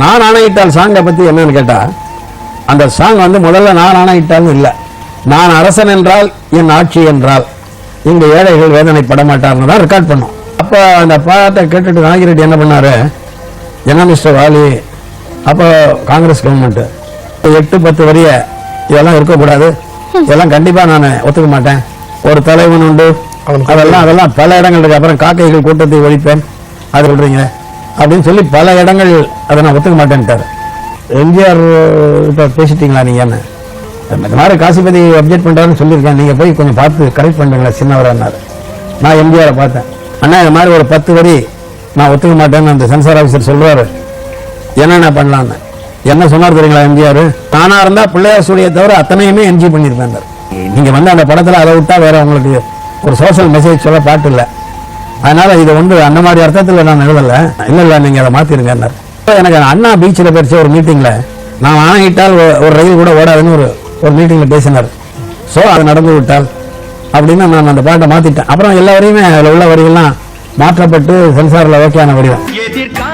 நான் ஆணையிட்டால் சாங்கை பற்றி என்னன்னு கேட்டால் அந்த சாங் வந்து முதல்ல நான் ஆணையிட்டாலும் இல்லை. நான் அரசன் என்றால் என் ஆட்சி என்றால் இங்க ஏழைகள் வேதனைப்பட மாட்டார்னு தான் ரெக்கார்ட் பண்ணோம். அப்போ அந்த பாட்டை கேட்டுட்டு நாகிரெட்டி என்ன பண்ணாரு? என்ன மிஸ்டர் வாலி? அப்போ காங்கிரஸ் கவர்மெண்ட் எட்டு பத்து வரிய இதெல்லாம் இருக்கக்கூடாது. இதெல்லாம் கண்டிப்பா நான் ஒத்துக்க மாட்டேன். ஒரு தலைவன் உண்டு. அதெல்லாம் அதெல்லாம் பல இடங்கள் இருக்கு. அப்புறம் காக்கைகள் கூட்டத்தை ஒழிப்பேன். அது சொல்றீங்க. அப்படின்னு சொல்லி பல இடங்கள் அதை நான் ஒத்துக்க மாட்டேன்ட்டார். எம்ஜிஆர் இப்போ பேசிட்டீங்களா நீங்கள் என்ன? இந்த மாதிரி காசிபதி அப்டேட் பண்ணுறாருன்னு சொல்லியிருக்கேன். நீங்கள் போய் கொஞ்சம் பார்த்து கரெக்ட் பண்ணுங்களேன் சின்னவரானார் நான் எம்ஜிஆரை பார்த்தேன். அண்ணா இந்த மாதிரி ஒரு பத்து வரி நான் ஒத்துக்க மாட்டேன்னு அந்த சென்சார் ஆஃபீஸர் சொல்றாரு. என்னென்ன பண்ணலான்னு என்ன சொன்னார் தெரியுங்களா எம்ஜிஆர்? தானாக இருந்தால் பிள்ளையார் சூடியை தவிர அத்தனையுமே என்ஜி பண்ணியிருப்பேன் நீங்கள் வந்து அந்த படத்தில் அதை விட்டால் வேறு உங்களுக்கு ஒரு சோஷியல் மெசேஜ் சொல்ல பாட்டு இல்லை. அதனால இதை வந்து அந்த மாதிரி அர்த்தத்தில் நான் எழுதலை. இல்ல இல்லை நீங்கள் அதை மாற்றிருங்கன்னார் இப்போ எனக்கு அண்ணா பீச்சில் படிச்ச ஒரு மீட்டிங்கில் நான் ஆணையிட்டால் ஒரு ரயில் கூட ஓடாதுன்னு ஒரு ஒரு மீட்டிங்கில் பேசினார். ஸோ அது நடந்து விட்டால் அப்படின்னு நான் அந்த பாட்டை மாற்றிட்டேன் அப்புறம் எல்லா வரையுமே அதில் உள்ள வரிகள்லாம் மாற்றப்பட்டு சென்சாரில் ஓகேயான வடிவம். எதிர்க்க